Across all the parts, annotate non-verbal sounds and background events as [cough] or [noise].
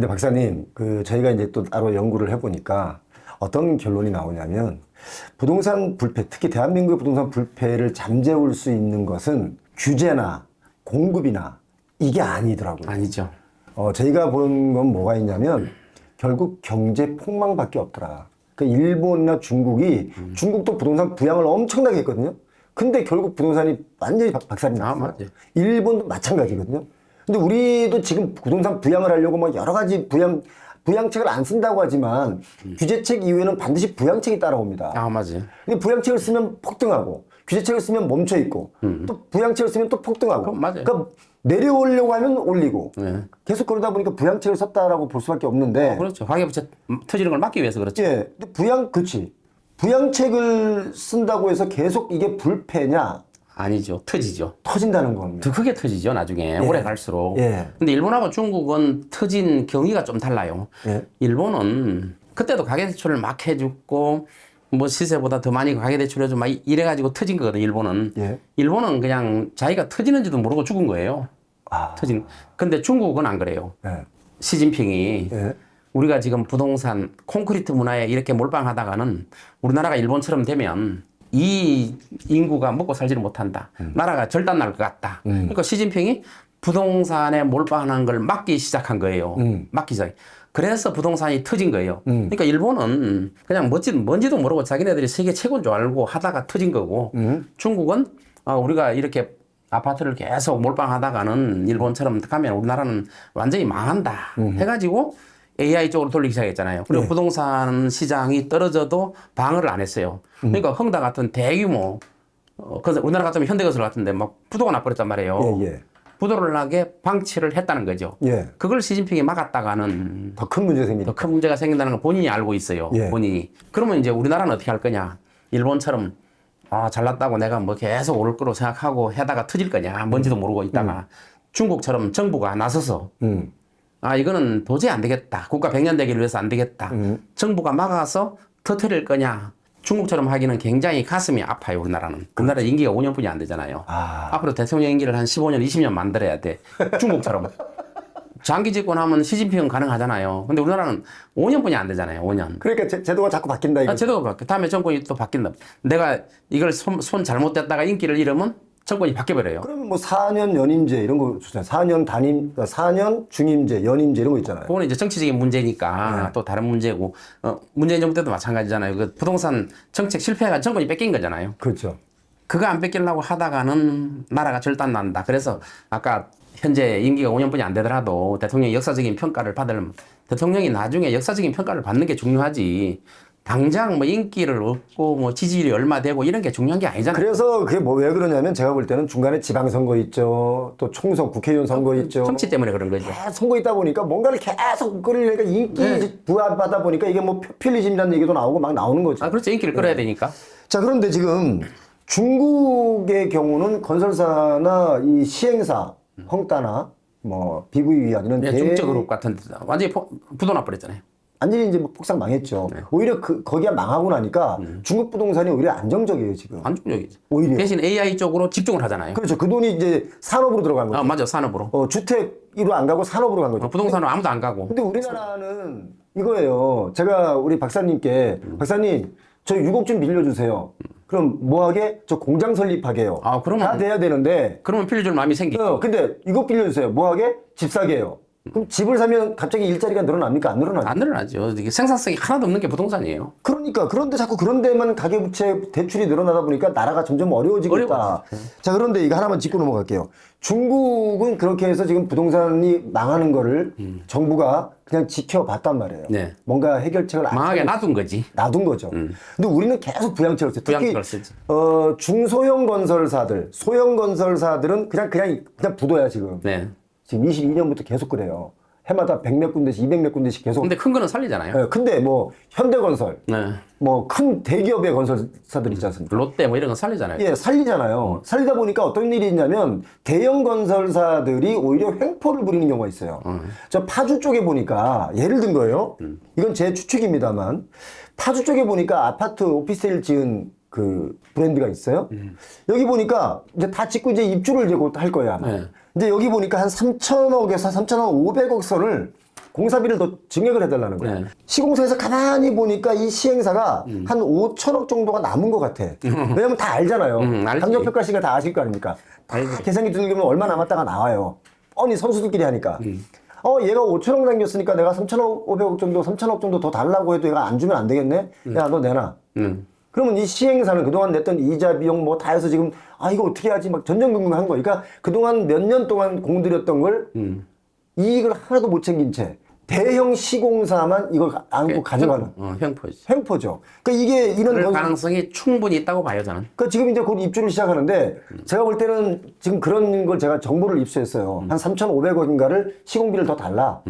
근데 박사님, 그 저희가 이제 또 따로 연구를 해보니까 어떤 결론이 나오냐면 부동산 불패, 특히 대한민국의 부동산 불패를 잠재울 수 있는 것은 규제나 공급이나 이게 아니더라고요. 아니죠. 어, 저희가 본 건 뭐가 있냐면 결국 경제 폭망밖에 없더라. 그 일본이나 중국이 중국도 부동산 부양을 엄청나게 했거든요. 근데 결국 부동산이 완전히 박- 박살이 아, 났어요. 맞아요. 일본도 마찬가지거든요. 근데 우리도 지금 부동산 부양을 하려고 뭐 여러 가지 부양 부양책을 안 쓴다고 하지만 규제책 이후에는 반드시 부양책이 따라옵니다. 아, 맞아요. 근데 부양책을 쓰면 폭등하고 규제책을 쓰면 멈춰 있고 또 부양책을 쓰면 또 폭등하고. 음. 그럼 맞아요. 그러니까 내려오려고 하면 올리고 네. 계속 그러다 보니까 부양책을 썼다라고 볼 수밖에 없는데 그렇죠. 가계부채 터지는 걸 막기 위해서 그렇죠. 예, 근데 부양 그치 부양책을 쓴다고 해서 계속 이게 불패냐 아니죠. 터지죠. 터진다는 겁니다. 더 크게 터지죠. 나중에 오래 갈수록. 예. 근데 일본하고 중국은 터진 경위가 좀 달라요. 예. 일본은 그때도 가계대출을 막 해주고 뭐 시세보다 더 많이 가계대출 해주고 막 이래가지고 터진 거거든. 일본은. 예. 일본은 그냥 자기가 터지는지도 모르고 죽은 거예요. 아, 터진. 근데 중국은 안 그래요. 예, 시진핑이 예, 우리가 지금 부동산 콘크리트 문화에 이렇게 몰빵하다가는 우리나라가 일본처럼 되면 이 인구가 먹고 살지를 못한다. 나라가 절단 날 것 같다. 그러니까 시진핑이 부동산에 몰빵하는 걸 막기 시작한 거예요. 막기 시작. 그래서 부동산이 터진 거예요. 그러니까 일본은 그냥 멋지, 뭔지도 모르고 자기네들이 세계 최고인 줄 알고 하다가 터진 거고 중국은 아, 우리가 이렇게 아파트를 계속 몰빵하다가는 일본처럼 가면 우리나라는 완전히 망한다. 해가지고 AI 쪽으로 돌리기 시작했잖아요. 그리고 부동산 시장이 떨어져도 방어를 안 했어요. 그러니까 헝다 같은 대규모, 어, 그래서 우리나라 같으면 현대건설 같은데 막 부도가 나버렸단 말이에요. 예, 예, 부도를 나게 방치를 했다는 거죠. 예. 그걸 시진핑이 막았다가는 더 큰 문제 생기니까. 더큰 문제가 생긴다는 걸 본인이 알고 있어요. 예. 본인이. 그러면 이제 우리나라는 어떻게 할 거냐. 일본처럼 아, 잘났다고 내가 뭐 계속 오를 거로 생각하고 해다가 터질 거냐. 뭔지도 모르고 있다가 중국처럼 정부가 나서서 음, 아, 이거는 도저히 안 되겠다. 국가 백년 되기를 위해서 안 되겠다. 정부가 막아서 터트릴 거냐. 중국처럼 하기는 굉장히 가슴이 아파요, 우리나라는. 우리나라 임기가 5년뿐이 안 되잖아요. 아, 앞으로 대통령 임기를 한 15년, 20년 만들어야 돼. 중국처럼. [laughs] 장기 집권하면 시진핑은 가능하잖아요. 근데 우리나라는 5년뿐이 안 되잖아요, 5년. 그러니까 제, 제도가 자꾸 바뀐다 이거. 아, 제도가 바뀌어. 다음에 정권이 또 바뀐다. 내가 이걸 손, 손 잘못됐다가 인기를 잃으면 정권이 바뀌어버려요. 그러면 뭐 4년 연임제 이런 거 좋잖아요. 4년 단임, 4년 중임제, 연임제 이런 거 있잖아요. 그거는 이제 정치적인 문제니까 네. 또 다른 문제고, 어, 문재인 정부 때도 마찬가지잖아요. 그 부동산 정책 실패가 정권이 뺏긴 거잖아요. 그렇죠. 그거 안 뺏기려고 하다가는 나라가 절단 난다. 그래서 아까 현재 임기가 5년뿐이 안 되더라도 대통령이 역사적인 평가를 받을 대통령이 나중에 역사적인 평가를 받는 게 중요하지. 당장 뭐 인기를 얻고 뭐 지지율이 얼마 되고 이런 게 중요한 게 아니잖아요. 그래서 그게 뭐 왜 그러냐면 제가 볼 때는 중간에 지방선거 있죠. 또 총선, 국회의원 선거 있죠. 정치 때문에 그런 거죠. 계속 선거 있다 보니까 뭔가를 계속 끌으니까 인기 네. 부합하다 보니까 이게 뭐 포퓰리즘이라는 얘기도 나오고 막 나오는 거죠. 아, 그렇죠. 인기를 끌어야 되니까. 자, 그런데 지금 중국의 경우는 건설사나 이 시행사, 헝따나 뭐 BV위안이는 예, 중적 그룹 같은 데 완전히 포- 부도나 버렸잖아요. 완전히 이제 뭐 폭삭 망했죠. 네. 오히려 그 거기가 망하고 나니까 음. 중국 부동산이 오히려 안정적이에요 지금. 안중적이죠. 오히려. 대신 AI 쪽으로 집중을 하잖아요. 그렇죠. 그 돈이 이제 산업으로 들어간 거죠. 아, 맞아. 산업으로. 어, 주택으로 안 가고 산업으로 간 거죠. 어, 부동산은 아무도 안 가고. 근데 우리나라는 이거예요. 제가 우리 박사님께 박사님 저 6억 좀 빌려주세요. 그럼 뭐하게? 저 공장 설립하게요. 아, 그러면- 다 돼야 되는데 그러면 빌려줄 마음이 생기죠. 어, 근데 이거 빌려주세요. 뭐하게? 집 사게요. 그럼 집을 사면 갑자기 일자리가 늘어납니까? 안 늘어나죠? 안 늘어나죠. 이게 생산성이 하나도 없는 게 부동산이에요. 그러니까 그런데 자꾸 그런 데만 가계부채 대출이 늘어나다 보니까 나라가 점점 어려워지겠다. 어려워지죠. 자 그런데 이거 하나만 짚고 넘어갈게요. 중국은 그렇게 해서 지금 부동산이 망하는 거를 정부가 그냥 지켜봤단 말이에요. 네. 뭔가 해결책을 안 망하게 놔둔 거지. 놔둔 거죠. 근데 우리는 계속 부양책을. 특히 부양책을 쓰지. 어, 중소형 건설사들, 소형 건설사들은 그냥 그냥 그냥 부도야 지금. 네. 지금 22년부터 계속 그래요. 해마다 100몇 군데씩, 200몇 군데씩 계속. 근데 큰 거는 살리잖아요. 예, 근데 뭐 현대건설, 네. 뭐 큰 대기업의 건설사들 있지 않습니까? 롯데 뭐 이런 건 살리잖아요. 예, 살리잖아요. 살리다 보니까 어떤 일이 있냐면 대형 건설사들이 오히려 횡포를 부리는 경우가 있어요. 저 파주 쪽에 보니까 예를 든 거예요. 이건 제 추측입니다만 파주 쪽에 보니까 아파트 오피스텔 지은 그 브랜드가 있어요. 여기 보니까 이제 다 짓고 이제 입주를 이제 곧 할 거야. 아마. 네. 근데 여기 보니까 한 3천억에서 3천억 500억 선을 공사비를 더 증액을 해달라는 거야. 네. 시공사에서 가만히 보니까 이 시행사가 음. 한 5천억 정도가 남은 것 같아. 왜냐면 다 알잖아요. 음, 알지. 감정평가 씨가 다 아실 거 아닙니까? 다 계산기 들으면 얼마 남았다가 나와요. 뻔히 선수들끼리 하니까. 음. 어, 얘가 5천억 남겼으니까 내가 3,500억 정도, 3천억 정도 더 달라고 해도 얘가 안 주면 안 되겠네? 야, 너 내놔. 음. 그러면 이 시행사는 그동안 냈던 이자 비용 뭐 다 해서 지금 아 이거 어떻게 하지 막 전전긍긍한 거예요. 그러니까 그동안 몇 년 동안 공들였던 걸 음. 이익을 하나도 못 챙긴 채 대형 시공사만 이걸 가- 안고 가져가는 어, 횡포지. 횡포죠. 그러니까 이게 이런 그럴 건- 가능성이 충분히 있다고 봐요, 저는. 그러니까 지금 이제 곧 입주를 시작하는데 제가 볼 때는 지금 그런 걸 제가 정보를 입수했어요. 한 3,500억인가를 시공비를 더 달라.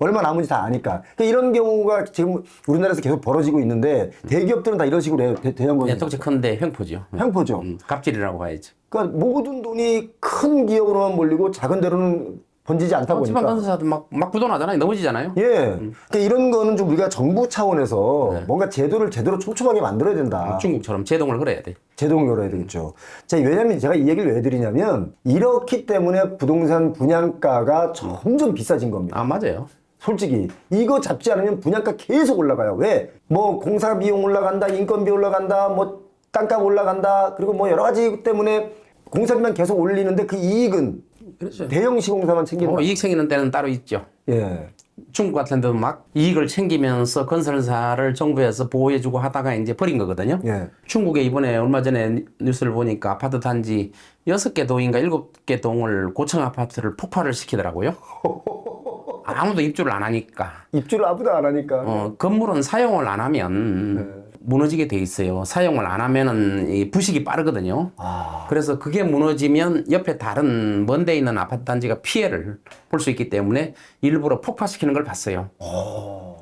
얼마 남은지 다 아니까. 그러니까 이런 경우가 지금 우리나라에서 계속 벌어지고 있는데 대기업들은 다 이런 식으로 해요. 대, 대형 건설. 덕지 큰데 횡포죠. 횡포죠. 음, 갑질이라고 봐야지. 그러니까 모든 돈이 큰 기업으로만 몰리고 작은 데로는 번지지 않다 어, 지방 보니까. 건설사도 막, 막 부도나잖아요. 넘어지잖아요. 예. 그러니까 이런 거는 좀 우리가 정부 차원에서 네. 뭔가 제도를 제대로 촘촘하게 만들어야 된다. 중국처럼 제동을 걸어야 돼. 제동을 열어야 되겠죠. 자, 왜냐면 제가 이 얘기를 왜 드리냐면 이렇기 때문에 부동산 분양가가 점점 비싸진 겁니다. 아, 맞아요. 솔직히 이거 잡지 않으면 분양가 계속 올라가요. 왜? 뭐 공사 비용 올라간다, 인건비 올라간다, 뭐 땅값 올라간다, 그리고 뭐 여러 가지 때문에 공사비만 계속 올리는데 그 이익은 그렇죠. 대형 시공사만 챙긴다. 어, 이익 생기는 데는 따로 있죠. 예. 중국 같은 데도 막 이익을 챙기면서 건설사를 정부에서 보호해주고 하다가 이제 버린 거거든요. 예. 중국에 이번에 얼마 전에 뉴스를 보니까 아파트 단지 여섯 개 동인가 일곱 개 동을 고층 아파트를 폭발을 시키더라고요. [laughs] 아무도 입주를 안 하니까. 입주를 아무도 안 하니까. 어, 건물은 사용을 안 하면 무너지게 돼 있어요. 사용을 안 하면은 이 부식이 빠르거든요. 아. 그래서 그게 무너지면 옆에 다른 먼데 있는 아파트 단지가 피해를 볼 수 있기 때문에 일부러 폭파시키는 걸 봤어요.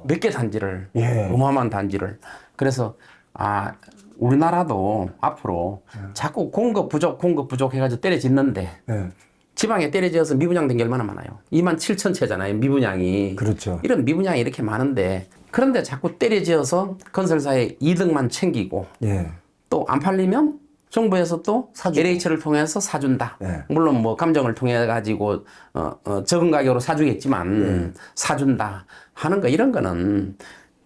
몇 개 단지를 예. 어마어마한 단지를 그래서 아 우리나라도 앞으로 자꾸 공급 부족 공급 부족 해가지고 때려짓는데 예. 지방에 때려지어서 미분양 된 게 얼마나 많아요 2만 7천 채잖아요 미분양이 그렇죠. 이런 미분양이 이렇게 많은데 그런데 자꾸 때려지어서 건설사의 이득만 챙기고 예. 또안 팔리면 정부에서 또 사주고. LH를 통해서 사준다. 네. 물론 뭐 감정을 통해 가지고 어, 어, 적은 가격으로 사주겠지만 네. 사준다 하는 거 이런 거는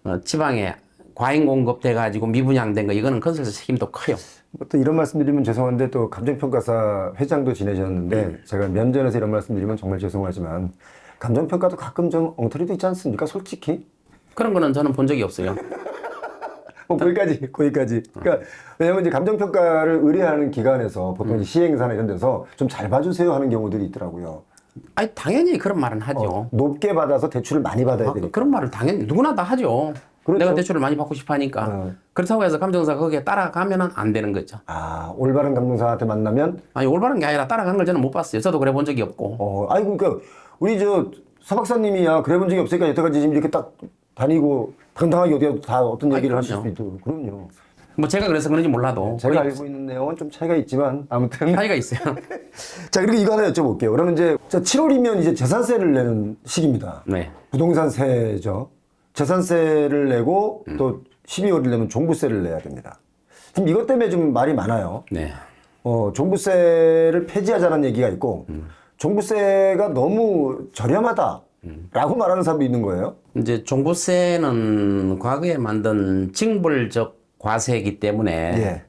어, 지방에 과잉 공급돼 가지고 미분양된 거 이거는 건설사 책임도 커요. 뭐또 이런 말씀드리면 죄송한데 또 감정평가사 회장도 지내셨는데 제가 면전에서 이런 말씀드리면 정말 죄송하지만 감정평가도 가끔 좀 엉터리도 있지 않습니까? 솔직히. 그런 거는 저는 본 적이 없어요. 뭐 거기까지 거기까지. 그러니까 왜냐면 이제 감정평가를 의뢰하는 기관에서 보통 이제 시행사나 이런 데서 좀 잘 봐주세요 하는 경우들이 있더라고요. 아니 당연히 그런 말은 하죠. 높게 받아서 대출을 많이 받아야 아, 되니까. 그런 말을 당연히 누구나 다 하죠. 그렇죠. 내가 대출을 많이 받고 싶어 하니까. 어. 그렇다고 해서 감정사 거기에 따라가면은 안 되는 거죠. 아 올바른 감정사한테 만나면 아니 올바른 게 아니라 따라간 걸 저는 못 봤어요. 저도 그래 본 적이 없고. 어 아이고 그러니까 우리 저 서 박사님이야 그래 본 적이 없으니까 여태까지 지금 이렇게 딱 다니고 당당하게 어디 가도 다 어떤 얘기를 하실 수 그럼요. 있도록 그럼요. 뭐 제가 그래서 그런지 몰라도 제가 알고 있는 내용은 좀 차이가 있지만 아무튼 차이가 있어요. [laughs] 자 그리고 이거 하나 여쭤볼게요. 그러면 이제 자, 7월이면 이제 재산세를 내는 시기입니다. 네. 부동산세죠. 재산세를 내고 또 12월이 되면 종부세를 내야 됩니다. 지금 이것 때문에 좀 말이 많아요. 네. 어, 종부세를 폐지하자는 얘기가 있고 종부세가 너무 저렴하다 라고 말하는 사람도 있는 거예요. 이제 종부세는 과거에 만든 징벌적 과세이기 때문에 예.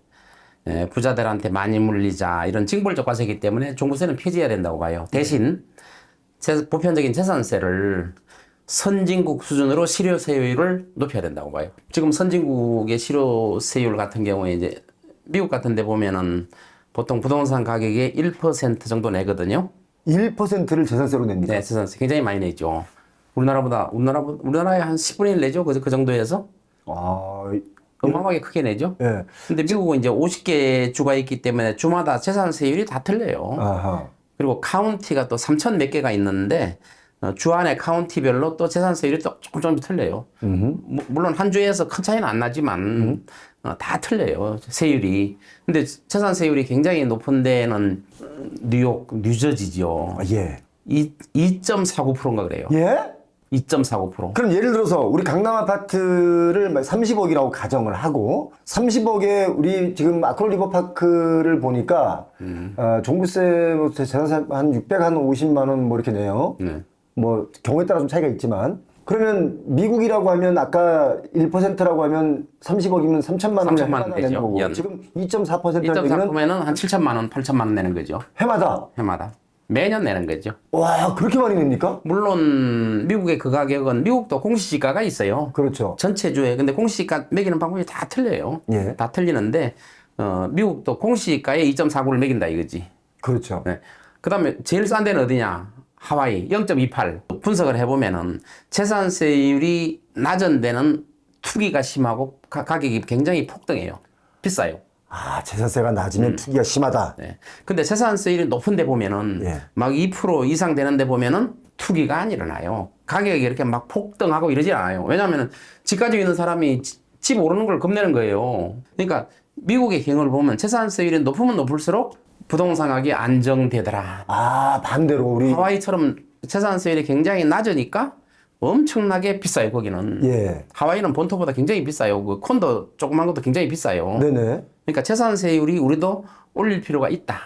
예, 부자들한테 많이 물리자 이런 징벌적 과세이기 때문에 종부세는 폐지해야 된다고 봐요. 대신 재- 보편적인 재산세를 선진국 수준으로 실효세율을 높여야 된다고 봐요. 지금 선진국의 실효세율 같은 경우에 이제 미국 같은 데 보면은 보통 부동산 가격의 1% 정도 내거든요. 1%를 재산세로 냅니다. 네, 재산세 굉장히 많이 내죠. 우리나라보다 우리나라 우리나라의 한 10분의 1 내죠. 그, 그 정도에서 아, 어마어마하게 크게 내죠. 예. 근데 미국은 이제 50개 주가 있기 때문에 주마다 재산세율이 다 틀려요. 아하. 그리고 카운티가 또 3천 몇 개가 있는데 어, 주 안에 카운티별로 또 재산세율이 또 조금 조금 틀려요. 무- 물론 한 주에서 큰 차이는 안 나지만 어, 다 틀려요 세율이. 근데 재산세율이 굉장히 높은 데는 어, 뉴욕, 뉴저지죠. 아, 예. 이 2.49%인가 그래요. 예? 2.49%. 그럼 예를 들어서 우리 강남 아파트를 30억이라고 가정을 하고 30억에 우리 지금 아크로 리버 파크를 보니까 어, 종부세 뭐 재산세 한 650만 원 뭐 이렇게 내요. 네. 뭐 경우에 따라 좀 차이가 있지만 그러면 미국이라고 하면 아까 1%라고 하면 30억이면 3천만 원을 3천만 원 되죠, 내는 거고 연. 지금 2.4%라는 1.4 얘기는 보면은 한 7천만 원, 8천만 원 내는 거죠. 해마다 해마다. 매년 내는 거죠. 와 그렇게 많이 냅니까? 물론 미국의 그 가격은 미국도 공시지가가 있어요. 그렇죠. 전체 주에. 근데 공시지가 매기는 방법이 다 틀려요. 예. 다 틀리는데 어, 미국도 공시지가에 2.49를 매긴다 이거지. 그렇죠. 네. 그다음에 제일 싼 데는 어디냐? 하와이 0.28 분석을 해보면은 재산세율이 낮은 데는 투기가 심하고 가, 가격이 굉장히 폭등해요. 비싸요. 아 재산세가 낮으면 투기가 심하다. 네. 근데 재산세율이 높은 데 보면은 예. 막2% 이상 되는 데 보면은 투기가 안 일어나요. 가격이 이렇게 막 폭등하고 이러지 않아요. 왜냐하면 집 가지고 있는 사람이 지- 집 오르는 걸 겁내는 거예요. 그러니까 미국의 경우를 보면 재산세율이 높으면 높을수록 부동산 가격이 안정되더라. 아 반대로 우리 하와이처럼 재산 세율이 굉장히 낮으니까 엄청나게 비싸요, 거기는. 예 하와이는 본토보다 굉장히 비싸요. 그 콘도 조그만 것도 굉장히 비싸요. 네네. 그러니까 재산 세율이 우리도 올릴 필요가 있다.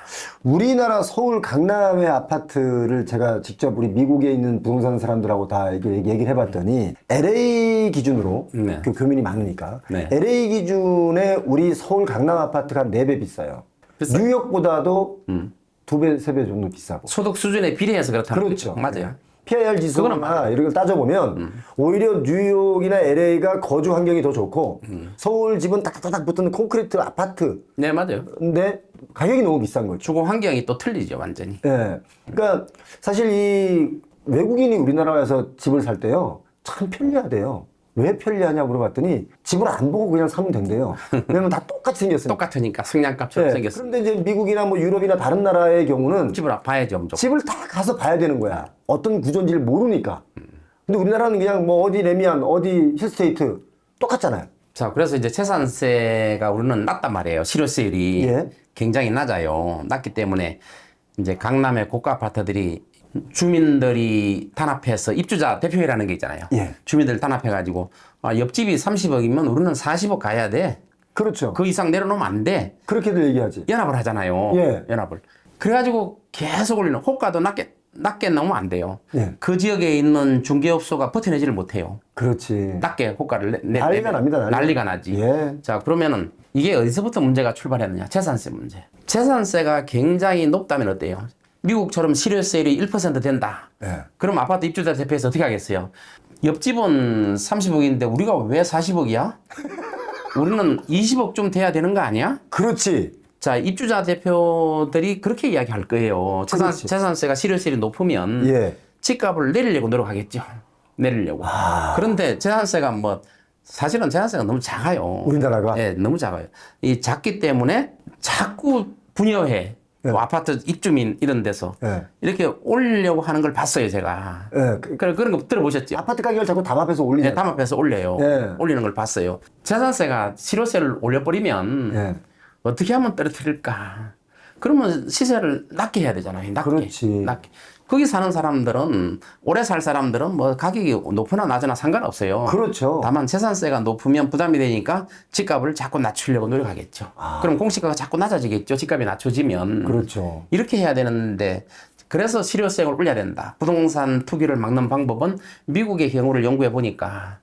우리나라 서울 강남의 아파트를 제가 직접 우리 미국에 있는 부동산 사람들하고 다 얘기- 얘기를 해봤더니 LA 기준으로 네. 그 교민이 많으니까 네. LA 기준에 우리 서울 강남 아파트가 한네배 비싸요. 비싸요? 뉴욕보다도 음. 두 배, 세 배 정도 비싸고. 소득 수준에 비례해서 그렇다는 그렇죠. 거죠. 맞아요. PIR 지수나 이런 걸 따져보면 오히려 뉴욕이나 LA가 거주 환경이 더 좋고 서울 집은 딱딱딱 붙은 콘크리트 아파트 네, 맞아요. 근데 가격이 너무 비싼 거죠. 주거 환경이 또 틀리죠, 완전히. 예. 그러니까 사실 이 외국인이 우리나라에서 집을 살 때요. 참 편리하대요. 왜 편리하냐 물어봤더니 집을 안 보고 그냥 사면 된대요. 왜냐면 다 똑같이 생겼으니까. 똑같으니까 성냥갑처럼 예. 생겼어. 그런데 이제 미국이나 뭐 유럽이나 다른 나라의 경우는 집을 봐야죠, 무조건. 집을 다 가서 봐야 되는 거야. 어떤 구조인지를 모르니까. 근데 우리나라는 그냥 뭐 어디 레미안, 어디 힐스테이트 똑같잖아요. 자, 그래서 이제 재산세가 우리는 낮단 말이에요. 실효세율이 예. 굉장히 낮아요. 낮기 때문에 이제 강남의 고가 아파트들이 주민들이 단합해서 입주자 대표회라는 게 있잖아요. 예. 주민들 단합해가지고 아, 옆집이 30억이면 우리는 40억 가야 돼. 그렇죠. 그 이상 내려놓으면 안 돼. 그렇게들 얘기하지. 연합을 하잖아요. 예. 연합을. 그래가지고 계속 올리는 호가도 낮게 낮게 나오면 안 돼요. 예. 그 지역에 있는 중개업소가 버텨내지를 못해요. 그렇지. 낮게 호가를 내, 내, 난리가 내면 납니다, 난리가. 난리가 나지. 예. 자 그러면은 이게 어디서부터 문제가 출발했느냐? 재산세 문제. 재산세가 굉장히 높다면 어때요? 미국처럼 실효세율이 1% 된다. 예. 그럼 아파트 입주자 대표에서 어떻게 하겠어요? 옆집은 30억인데 우리가 왜 40억이야? [laughs] 우리는 20억 좀 돼야 되는 거 아니야? 그렇지. 자, 입주자 대표들이 그렇게 이야기할 거예요. 재산, 그렇지. 재산세가 실효세율이 높으면 예. 집값을 내리려고 노력하겠죠. 내리려고. 아. 그런데 재산세가 뭐 사실은 재산세가 너무 작아요. 우리나라가? 예, 너무 작아요. 이 작기 때문에 자꾸 분여해. 뭐 아파트 입주민 이런 데서 예. 이렇게 올리려고 하는 걸 봤어요, 제가. 예. 그 그런 그런 거 들어보셨죠? 아파트 가격을 자꾸 담합해서 예, 올리잖아요. 담합해서 올려요. 예. 올리는 걸 봤어요. 재산세가 실효세를 올려버리면 예. 어떻게 하면 떨어뜨릴까? 그러면 시세를 낮게 해야 되잖아요. 낮게. 그렇지. 낮게. 거기 사는 사람들은 오래 살 사람들은 뭐 가격이 높으나 낮으나 상관없어요. 그렇죠. 다만 재산세가 높으면 부담이 되니까 집값을 자꾸 낮추려고 노력하겠죠. 그럼 공시가가 자꾸 낮아지겠죠. 집값이 낮춰지면. 아. 그렇죠. 이렇게 해야 되는데 그래서 실효세를 올려야 된다. 부동산 투기를 막는 방법은 미국의 경우를 연구해 보니까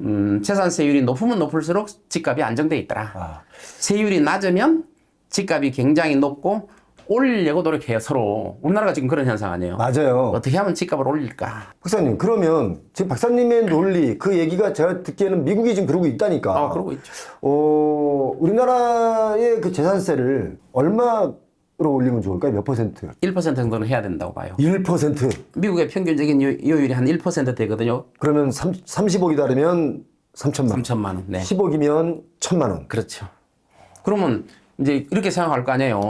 음, 재산세율이 높으면 높을수록 집값이 안정돼 있더라. 아. 세율이 낮으면 집값이 굉장히 높고 올리려고 노력해요 서로. 우리나라가 지금 그런 현상 아니에요. 맞아요. 어떻게 하면 집값을 올릴까? 박사님, 그러면 지금 박사님의 논리, 그 얘기가 제가 듣기에는 미국이 지금 그러고 있다니까. 아, 그러고 있죠. 어, 우리나라의 그 재산세를 얼마로 올리면 좋을까요? 몇 퍼센트? 1% 정도는 해야 된다고 봐요. 1%. 미국의 평균적인 요- 요율이 한 1% 되거든요. 그러면 3, 30억이 다르면 3천만 원. 3천만 원. 네. 10억이면 1천만 원. 그렇죠. 그러면 이제 이렇게 생각할 거 아니에요.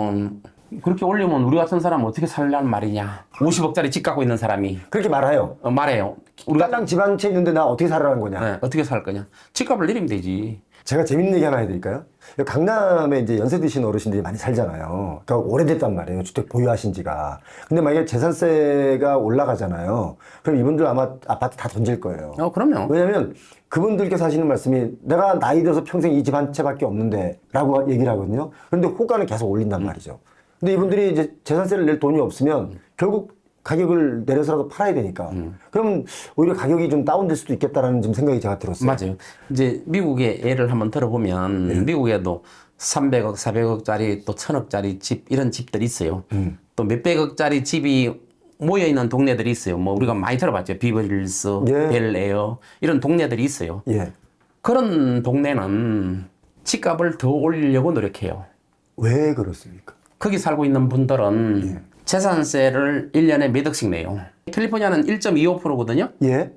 그렇게 올리면 우리 같은 사람은 어떻게 살라는 말이냐. 50억짜리 집 갖고 있는 사람이 그렇게 말해요. 어, 말해요. 우리가 딸랑 집 한 채 있는데 나 어떻게 살아라는 거냐. 네, 어떻게 살 거냐. 집값을 내리면 되지. 제가 재밌는 얘기 하나 해드릴까요? 여기 강남에 이제 연세 드신 어르신들이 많이 살잖아요. 그러니까 오래됐단 말이에요. 주택 보유하신 지가. 근데 만약에 재산세가 올라가잖아요. 그럼 이분들 아마 아파트 다 던질 거예요. 어, 그럼요. 왜냐면 그분들께서 하시는 말씀이 내가 나이 들어서 평생 이 집 한 채밖에 없는데 라고 얘기를 하거든요. 그런데 호가는 계속 올린단 말이죠. 근데 이분들이 이제 재산세를 낼 돈이 없으면 결국 가격을 내려서라도 팔아야 되니까. 그럼 오히려 가격이 좀 다운될 수도 있겠다라는 좀 생각이 제가 들었어요. 맞아요. 이제 미국의 예를 한번 들어보면 네. 미국에도 300억, 400억짜리 또 1000억짜리 집 이런 집들이 있어요. 음. 또 몇백억짜리 집이 모여 있는 동네들이 있어요. 뭐 우리가 많이 들어봤죠. 비버힐스, 예. 벨에어 이런 동네들이 있어요. 예. 그런 동네는 집값을 더 올리려고 노력해요. 왜 그렇습니까? 거기 살고 있는 분들은 예. 재산세를 1년에 몇 억씩 내요. 캘리포니아는 1.25%거든요. 예.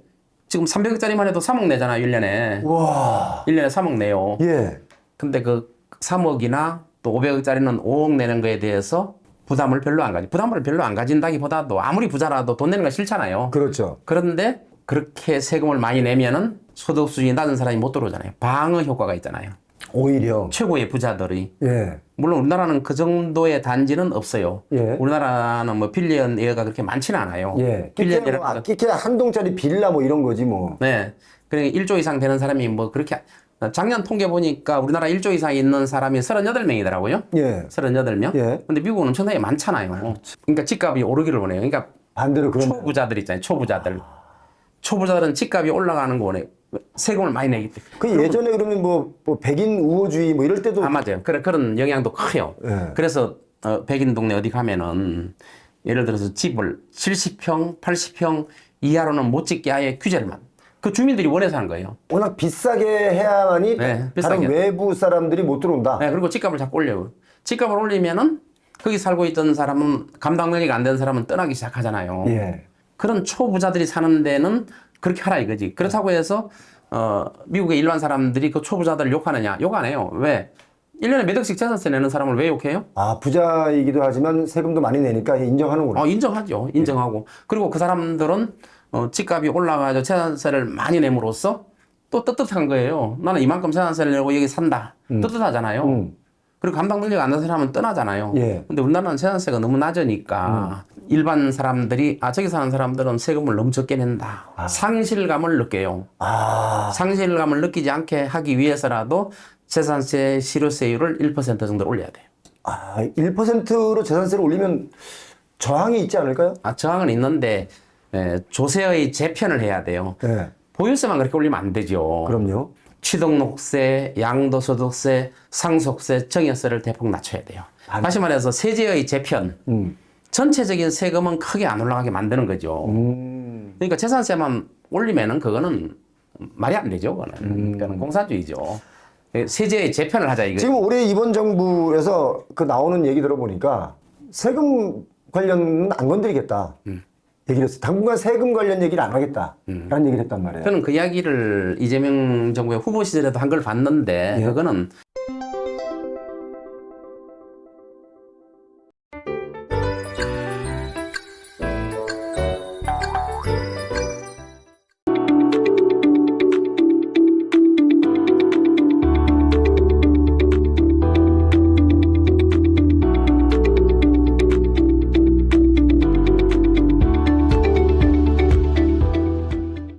지금 300억짜리만 해도 3억 내잖아요, 1년에. 와. 1년에 3억 내요. 예. 근데 그 3억이나 또 500억짜리는 5억 내는 거에 대해서 부담을 별로 안 가지. 부담을 별로 안 가진다기보다도 아무리 부자라도 돈 내는 거 싫잖아요. 그렇죠. 그런데 그렇게 세금을 많이 내면은 소득 수준이 낮은 사람이 못 들어오잖아요. 방어 효과가 있잖아요. 오히려. 최고의 부자들이 예. 물론 우리나라는 그 정도의 단지는 없어요. 예. 우리나라는 뭐 빌리언 에어가 그렇게 많지는 않아요. 예. 빌리언 끼케 에어가 뭐, 아, 끼케 한 동짜리 빌라 뭐 이런 거지 뭐. 네. 그러니까 1조 이상 되는 사람이 뭐 그렇게 작년 통계 보니까 우리나라 1조 이상 있는 사람이 38명이더라고요. 예. 38명? 예. 근데 미국은 엄청나게 많잖아요. 그러니까 집값이 오르기를 원해요. 그러니까 반대로 그런 초부자들 있잖아요. 초부자들. 초부자들은 집값이 올라가는 거 원해요. 세금을 많이 내기 때문에. 그 예전에 그러면 뭐, 뭐 백인 우호주의 뭐 이럴 때도 아, 맞아요. 그래, 그런 영향도 커요. 예. 그래서 어, 백인 동네 어디 가면은 예를 들어서 집을 70평, 80평 이하로는 못 짓게 아예 규제를 만. 그 주민들이 원해서 하는 거예요. 워낙 비싸게 해야만이 네, 다른 비싸게. 외부 사람들이 못 들어온다. 네, 그리고 집값을 자꾸 올려요. 집값을 올리면은 거기 살고 있던 사람은 감당 능력이 안 되는 사람은 떠나기 시작하잖아요. 예. 그런 초부자들이 사는 데는 그렇게 하라 이거지. 그렇다고 해서 어, 미국의 일반 사람들이 그 초부자들을 욕하느냐? 욕 안 해요. 왜? 1년에 몇 억씩 재산세 내는 사람을 왜 욕해요? 아, 부자이기도 하지만 세금도 많이 내니까 인정하는구나. 어, 인정하죠. 인정하고. 그리고 그 사람들은 어, 집값이 올라가서 재산세를 많이 내므로써 또 떳떳한 거예요. 나는 이만큼 재산세를 내고 여기 산다. 떳떳하잖아요. 음. 그리고 감당 능력 안 되는 사람은 떠나잖아요. 예. 근데 우리나라는 재산세가 너무 낮으니까 일반 사람들이 아 저기 사는 사람들은 세금을 너무 적게 낸다. 상실감을 느껴요. 아, 상실감을 느끼지 않게 하기 위해서라도 재산세 실효세율을 1% 정도 올려야 돼요. 아, 1%로 재산세를 올리면 저항이 있지 않을까요? 아, 저항은 있는데 에, 조세의 재편을 해야 돼요. 네. 보유세만 그렇게 올리면 안 되죠. 그럼요. 취득록세, 양도소득세, 상속세, 증여세를 대폭 낮춰야 돼요. 다시 말해서 세제의 재편, 음. 전체적인 세금은 크게 안 올라가게 만드는 거죠. 음. 그러니까 재산세만 올리면은 그거는 말이 안 되죠. 그거는, 그거는 공산주의죠. 세제의 재편을 하자 이거. 지금 올해 이번 정부에서 그 나오는 얘기 들어보니까 세금 관련은 안 건드리겠다. 얘기를 했어요. 당분간 세금 관련 얘기를 안 하겠다. 라는 얘기를 했단 말이에요. 저는 그 이야기를 이재명 정부의 후보 시절에도 한 걸 봤는데 그거는